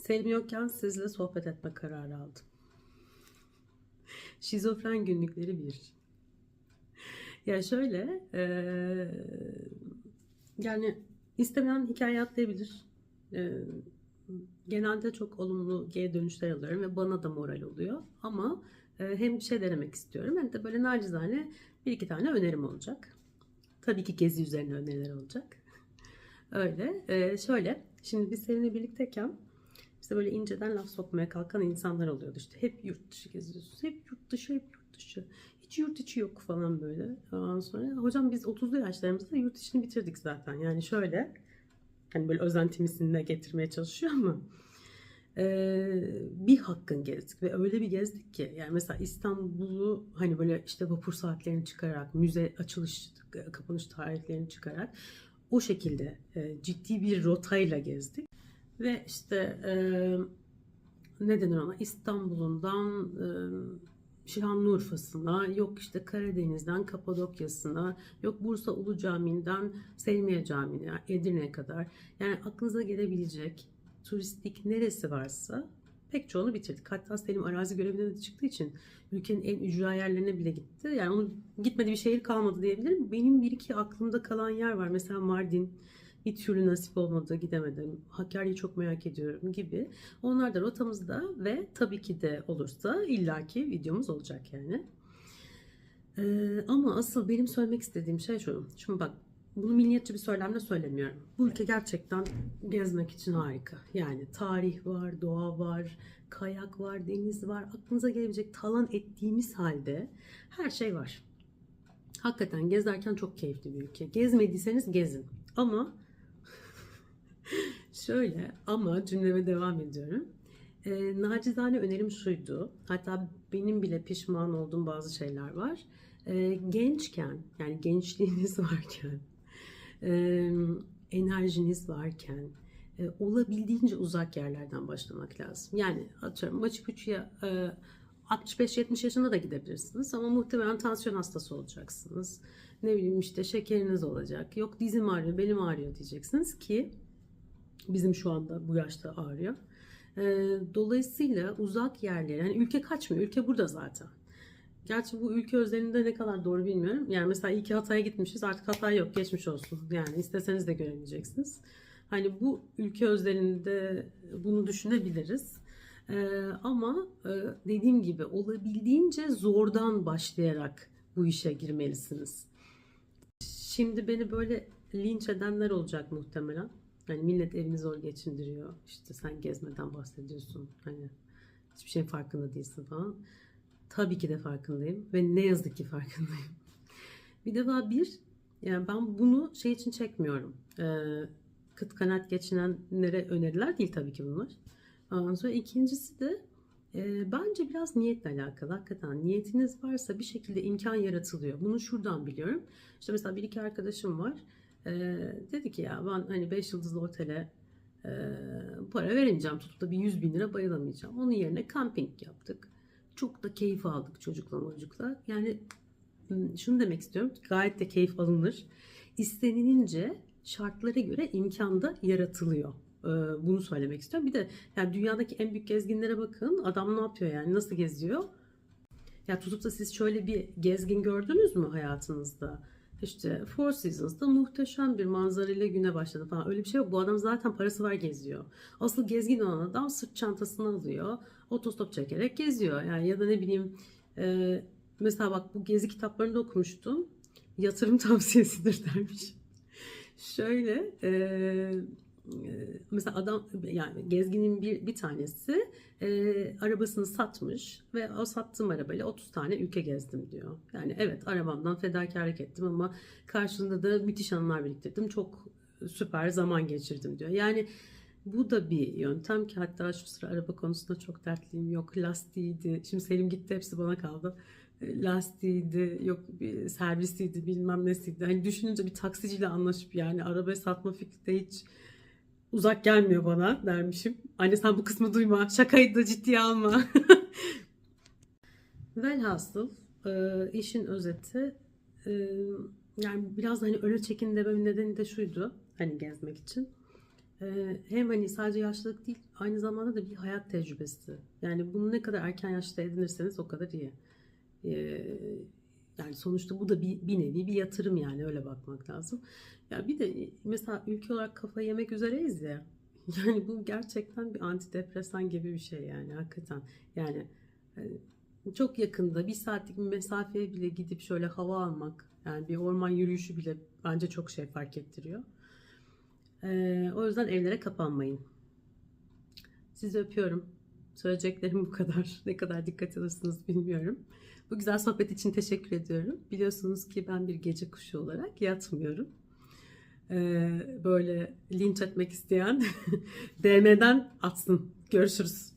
Selim yokken sizle sohbet etme kararı aldım. Şizofren günlükleri bir. Ya şöyle, eee, yani istemeyen hikaye atlayabilir. Eee, genelde çok olumlu geri dönüşler alıyorum ve bana da moral oluyor. Ama e, hem bir şey denemek istiyorum hem de böyle nacizane bir iki tane önerim olacak. Tabii ki gezi üzerine öneriler olacak. Öyle. Eee, şöyle, şimdi biz seninle birlikteyken bize böyle inceden laf sokmaya kalkan insanlar oluyordu. İşte hep yurt dışı geziyorsunuz. Hep yurt dışı, hep yurt dışı. Hiç yurt içi yok falan böyle. Ondan sonra hocam biz 30'lu yaşlarımızda yurt içini bitirdik zaten. Yani şöyle hani böyle özentimizin getirmeye çalışıyor ama eee, bir hakkın gezdik ve öyle bir gezdik ki yani mesela İstanbul'u hani böyle işte vapur saatlerini çıkararak müze açılış kapanış tarihlerini çıkarak o şekilde e, ciddi bir rotayla gezdik ve işte e, ne denir ona İstanbul'undan e, Şanlıurfa'sına, yok işte Karadeniz'den Kapadokya'sına, yok Bursa Ulu Camii'nden Selmiye Camii'ne, Edirne'ye kadar. Yani aklınıza gelebilecek turistik neresi varsa pek çoğunu bitirdik. Hatta Selim arazi görevine de çıktığı için ülkenin en ücra yerlerine bile gitti. Yani onun gitmediği bir şehir kalmadı diyebilirim. Benim bir iki aklımda kalan yer var. Mesela Mardin bir türlü nasip olmadı gidemedim. Hakkari'yi çok merak ediyorum gibi. Onlar da rotamızda ve tabii ki de olursa illaki videomuz olacak yani. Ee, ama asıl benim söylemek istediğim şey şu. Şimdi bak bunu milliyetçi bir söylemle söylemiyorum. Bu ülke gerçekten gezmek için harika. Yani tarih var, doğa var, kayak var, deniz var. Aklınıza gelebilecek talan ettiğimiz halde her şey var. Hakikaten gezerken çok keyifli bir ülke. Gezmediyseniz gezin. Ama şöyle ama cümleme devam ediyorum. E, nacizane önerim şuydu. Hatta benim bile pişman olduğum bazı şeyler var. E, gençken yani gençliğiniz varken e, enerjiniz varken e, olabildiğince uzak yerlerden başlamak lazım. Yani atıyorum Machu Picchu'ya e, 65-70 yaşında da gidebilirsiniz ama muhtemelen tansiyon hastası olacaksınız. Ne bileyim işte şekeriniz olacak. Yok dizim ağrıyor, belim ağrıyor diyeceksiniz ki bizim şu anda bu yaşta ağrıyor. E, dolayısıyla uzak yerlere, yani ülke kaçmıyor, ülke burada zaten. Gerçi bu ülke özelinde ne kadar doğru bilmiyorum. Yani mesela iyi ki Hatay'a gitmişiz artık Hatay yok geçmiş olsun. Yani isteseniz de göremeyeceksiniz. Hani bu ülke özelinde bunu düşünebiliriz. Ee, ama e, dediğim gibi olabildiğince zordan başlayarak bu işe girmelisiniz. Şimdi beni böyle linç edenler olacak muhtemelen. Hani millet evini zor geçindiriyor. İşte sen gezmeden bahsediyorsun. Hani hiçbir şeyin farkında değilsin falan. Tabii ki de farkındayım ve ne yazık ki farkındayım. Bir defa bir, yani ben bunu şey için çekmiyorum. Ee, kıt kanaat geçinenlere öneriler değil tabii ki bunlar. Ondan sonra ikincisi de e, bence biraz niyetle alakalı. Hakikaten niyetiniz varsa bir şekilde imkan yaratılıyor. Bunu şuradan biliyorum. İşte mesela bir iki arkadaşım var. E, dedi ki ya ben hani 5 yıldızlı otele e, para veremeyeceğim. Tutup da bir 100 bin lira bayılamayacağım. Onun yerine kamping yaptık. Çok da keyif aldık çocukla çocukla. Yani şunu demek istiyorum. Gayet de keyif alınır. İstenilince şartlara göre imkan da yaratılıyor. Ee, Bunu söylemek istiyorum. Bir de yani dünyadaki en büyük gezginlere bakın. Adam ne yapıyor yani? Nasıl geziyor? Ya tutup da siz şöyle bir gezgin gördünüz mü hayatınızda? İşte Four Seasons'da muhteşem bir manzara ile güne başladı falan. Öyle bir şey yok. Bu adam zaten parası var geziyor. Asıl gezgin olan adam sırt çantasını alıyor. Otostop çekerek geziyor. Yani ya da ne bileyim e, mesela bak bu gezi kitaplarında okumuştum. Yatırım tavsiyesidir dermiş. Şöyle e, mesela adam yani gezginin bir, bir tanesi e, arabasını satmış ve o sattığım arabayla 30 tane ülke gezdim diyor. Yani evet arabamdan fedakarlık ettim ama karşılığında da müthiş anılar biriktirdim. Çok süper zaman geçirdim diyor. Yani bu da bir yöntem ki hatta şu sıra araba konusunda çok dertliyim. Yok lastiğiydi. Şimdi Selim gitti hepsi bana kaldı. Lastiğiydi, yok bir servisiydi, bilmem nesiydi. Hani düşününce bir taksiciyle anlaşıp yani arabayı satma fikri de hiç uzak gelmiyor bana dermişim. Anne sen bu kısmı duyma. Şakayı da ciddiye alma. Velhasıl e, işin özeti e, yani biraz hani öne çekin dememin nedeni de şuydu. Hani gezmek için. Ee, hem hani sadece yaşlılık değil aynı zamanda da bir hayat tecrübesi. Yani bunu ne kadar erken yaşta edinirseniz o kadar iyi. Ee, yani sonuçta bu da bir, bir nevi bir yatırım yani öyle bakmak lazım. Ya bir de mesela ülke olarak kafayı yemek üzereyiz ya. Yani bu gerçekten bir antidepresan gibi bir şey yani hakikaten. Yani e, çok yakında bir saatlik bir mesafeye bile gidip şöyle hava almak yani bir orman yürüyüşü bile bence çok şey fark ettiriyor. Ee, o yüzden evlere kapanmayın. Sizi öpüyorum. Söyleyeceklerim bu kadar. Ne kadar dikkat alırsınız bilmiyorum. Bu güzel sohbet için teşekkür ediyorum. Biliyorsunuz ki ben bir gece kuşu olarak yatmıyorum. Ee, böyle linç etmek isteyen DM'den atsın. Görüşürüz.